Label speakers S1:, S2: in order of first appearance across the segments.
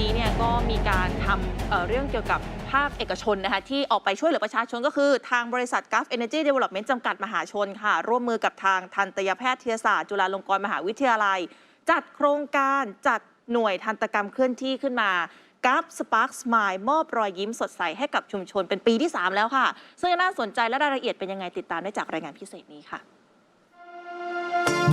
S1: นี้เนี่ยก็มีการทำเเรื่องเกี่ยวกับภาคเอกชนนะคะที่ออกไปช่วยเหลือประชาชนก็คือ ทางบริษัท Gulf Energy Development จำกัดมหาชนค่ะ ร่วมมือกับทางทันตแพทยศาสตร์ จุฬาลงกรณ์มหาวิทยาลัย จัดโครงการจัดหน่วยทันตกรรมเคลื่อนที่ขึ้นมากับสปาร์คสมายมอบรอยยิ้มสดใสให้กับชุมชนเป็นปีที่ 3 แล้วค่ะ ซึ่งน่าสนใจและรายละเอียดเป็นยังไงติดตามได้จากรายงานพิเศษนี้ค่ะ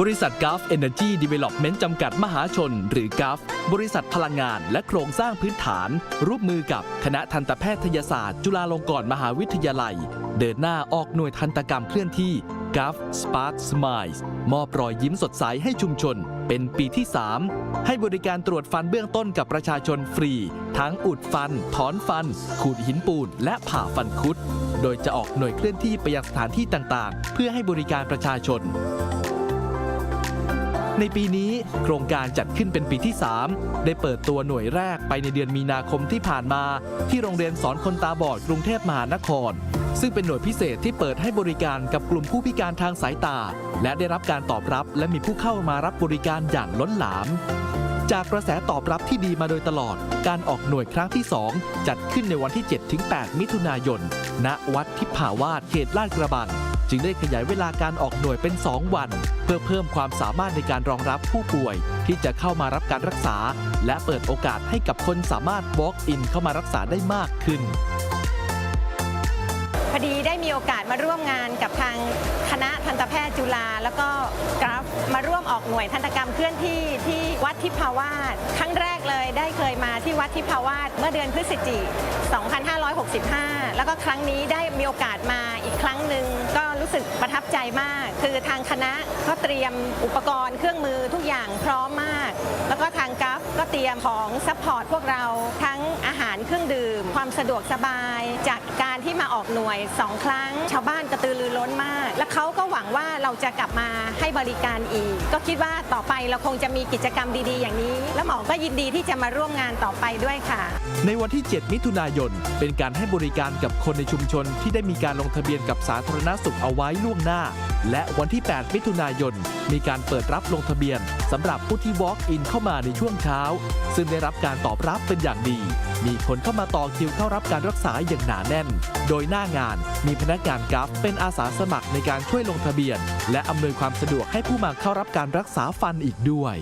S2: บริษัท Gulf Energy Development จำกัดมหาชน หรือ Gulf บริษัทพลังงานและโครงสร้างพื้นฐานร่วมมือกับคณะทันตแพทยศาสตร์ จุฬาลงกรณ์มหาวิทยาลัย เดินหน้าออกหน่วยทันตกรรมเคลื่อนที่ Gulf Spark Smiles มอบรอยยิ้มสดใสให้ชุมชน เป็นปีที่ 3 ให้บริการตรวจฟันเบื้องต้นกับประชาชนฟรี ทั้งอุดฟัน ถอนฟัน ขูดหินปูน และผ่าฟันคุด โดยจะออกหน่วยเคลื่อนที่ไปยังสถานที่ต่างๆ เพื่อให้บริการประชาชน ในปีนี้โครงการจัดขึ้นเป็นปีที่ 3 ได้เปิดตัวหน่วยแรกไปในเดือนมีนาคมที่ผ่านมา ที่โรงเรียนสอนคนตาบอดกรุงเทพมหานคร ซึ่งเป็นหน่วยพิเศษที่เปิดให้บริการกับกลุ่มผู้พิการทางสายตา และได้รับการตอบรับและมีผู้เข้ามารับบริการอย่างล้นหลาม จากกระแสตอบรับที่ดีมาโดยตลอด การออกหน่วยครั้งที่ 2 จัดขึ้นในวันที่ 7-8 มิถุนายน ณ วัดทิพาวาสเขตลาดกระบัง จึงได้ขยายเวลาการออกหน่วยเป็น 2 วัน เพื่อเพิ่มความสามารถในการรองรับผู้ป่วย ที่จะเข้ามารับการรักษา และเปิดโอกาสให้กับคนสามารถ walk in เข้ามารักษาได้มากขึ้น
S3: อดีได้มีโอกาสมาร่วมงานกับทางคณะทันตแพทย์จุฬาแล้วก็กราฟมาร่วมออกหน่วยทันตกรรมเคลื่อนที่ที่วัดทิพาวาสครั้งแรกเลยได้เคยมาที่วัดทิพาวาสเมื่อเดือนพฤศจิก2565 แล้วก็ครั้งนี้ได้มีโอกาสมาอีกครั้งหนึ่งก็รู้สึกประทับ มาก คือทางคณะก็เตรียมอุปกรณ์เครื่องมือทุกอย่างพร้อมมาก แล้วก็ทางกราฟก็เตรียมของซัพพอร์ตพวกเราทั้งอาหารเครื่องดื่ม ความสะดวกสบาย จากการที่มาออกหน่วยสองครั้ง ชาวบ้านกระตือรือร้นมาก และเขาก็หวังว่าเราจะกลับมาให้บริการอีก ก็คิดว่าต่อไปเราคงจะมีกิจกรรมดีๆ อย่างนี้ แล้วหมอก็ยินดีที่จะมาร่วมงานต่อไปด้วยค่ะ
S2: ในวันที่ 7 มิถุนายน เป็นการให้บริการกับคนในชุมชนที่ได้มีการลงทะเบียนกับสาธารณสุขเอาไว้ล่วงหน้าและวันที่ 8 มิถุนายน มีการเปิดรับลงทะเบียนสำหรับผู้ที่ walk in เข้ามาในช่วงเช้า ซึ่งได้รับการตอบรับเป็นอย่างดี มีคนเข้ามาต่อคิวเข้ารับการรักษาอย่างหนาแน่น โดยหน้างานมีพนักงานกัฟเป็นอาสาสมัครในการช่วยลงทะเบียน และอำนวยความสะดวกให้ผู้มาเข้ารับการรักษาฟันอีกด้วย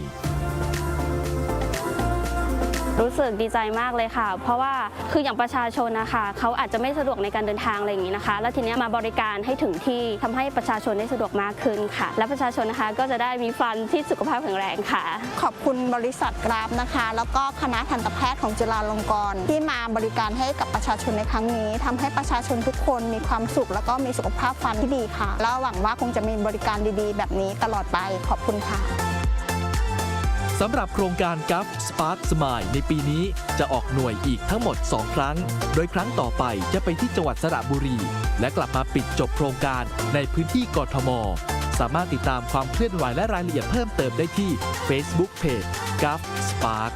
S4: รู้สึกดีใจมากเลยค่ะ เพราะว่าคืออย่างประชาชนนะคะเขาอาจจะไม่สะดวกในการเดินทางอะไรอย่างนี้นะคะ แล้วทีนี้มาบริการให้ถึงที่ทำให้ประชาชนได้สะดวกมากขึ้นค่ะ และประชาชนนะคะก็จะได้มีฟันที่สุขภาพแข็งแรงค่ะ
S5: ขอบคุณบริษัทกราฟนะคะ แล้วก็คณะทันตแพทย์ของจุฬาลงกรณ์ที่มาบริการให้กับประชาชนในครั้งนี้ทำให้ประชาชนทุกคนมีความสุข แล้วก็มีสุขภาพฟันที่ดีค่ะ แล้วหวังว่าคงจะมีบริการดีๆ แบบนี้ตลอดไปขอบคุณค่ะ
S2: สำหรับโครงการ g u f Spark Smile ในปีนี้จะออกหน่วยอีกทั้งหมด 2 ครั้ง โดยครั้งต่อไปจะไปที่จังหวัดสระบุรี และกลับมาปิดจบโครงการในพื้นที่กทม สามารถติดตามความเคลื่อนไหวและรายละเอียดเพิ่มเติมได้ที่ Facebook Page g u f Spark